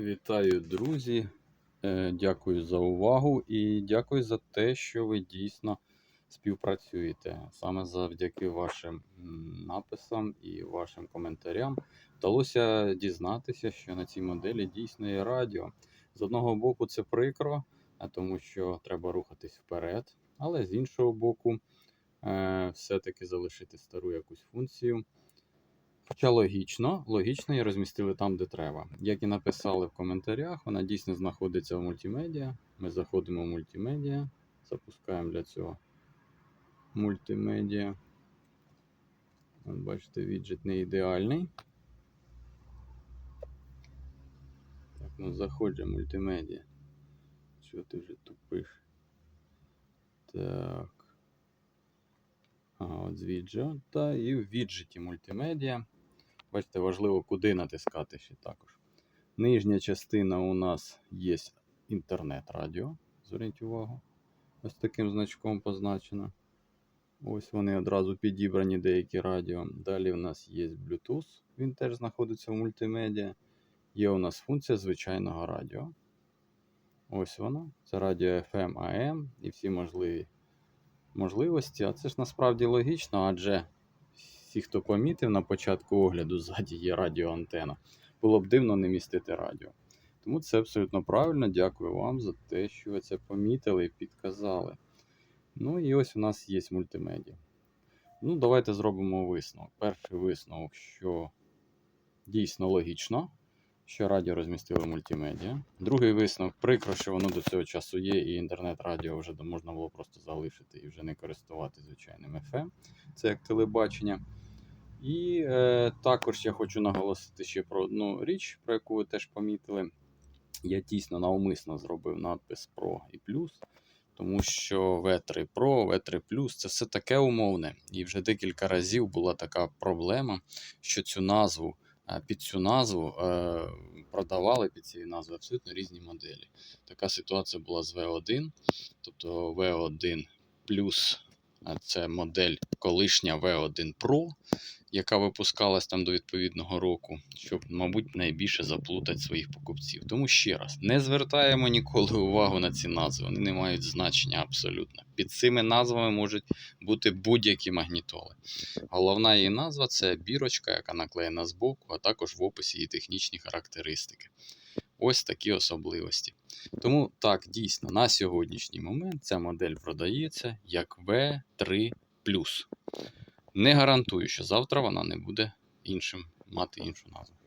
Вітаю, друзі. Е, Дякую за увагу і дякую за те, що ви дійсно співпрацюєте. Саме завдяки вашим написам і вашим коментарям вдалося дізнатися, що на цій моделі дійсно є радіо. З одного боку, це прикро, а тому що треба рухатись вперед, але з іншого боку, е, все-таки залишити стару якусь функцію. Хоча логічно, логічно її розмістили там, де треба. Як і написали в коментарях, вона дійсно знаходиться в мультимедіа. Ми заходимо в мультимедіа, запускаємо для цього мультимедіа. От бачите, віджит не ідеальний. Так, ну заходжу мультимедіа. Що ти вже тупиш? Так. От з віджита і в віджиті мультимедіа. Бачите, важливо, куди натискати ще також. Нижня частина у нас є інтернет-радіо. Зверніть увагу. Ось таким значком позначено. Ось вони одразу підібрані деякі радіо. Далі у нас є Bluetooth, він теж знаходиться в мультимедіа. Є у нас функція звичайного радіо. Ось вона. Це радіо FM, AM і всі можливі можливості. А це ж насправді логічно, адже всі, хто помітив на початку огляду, ззаді є радіоантена. Було б дивно не містити радіо. Тому це абсолютно правильно. Дякую вам за те, що ви це помітили і підказали. Ну і ось у нас є мультимедіа. Ну, давайте зробимо висновок. Перший висновок, що дійсно логічно, що радіо розмістили мультимедіа. Другий висновок, прикро, що воно до цього часу є, і інтернет-радіо вже можна було просто залишити і вже не користуватися звичайним FM. Це як телебачення. І е, також я хочу наголосити ще про одну річ, про яку ви теж помітили. Я дійсно навмисно зробив надпис Pro і плюс, тому що V3 Pro, V3 Plus це все таке умовне. І вже декілька разів була така проблема, що цю назву під цю назву продавали під цією назвою абсолютно різні моделі. Така ситуація була з V1, тобто V1 Plus а це модель колишня V1 Pro, яка випускалась там до відповідного року, щоб, мабуть, найбільше заплутати своїх покупців. Тому ще раз, не звертаємо ніколи увагу на ці назви, вони не мають значення абсолютно. Під цими назвами можуть бути будь-які магнітоли. Головна її назва це бірочка, яка наклеєна збоку, а також в описі її технічні характеристики. Ось такі особливості. Тому так, дійсно, на сьогоднішній момент ця модель продається як V3. Не гарантую, що завтра вона не буде іншим, мати іншу назву.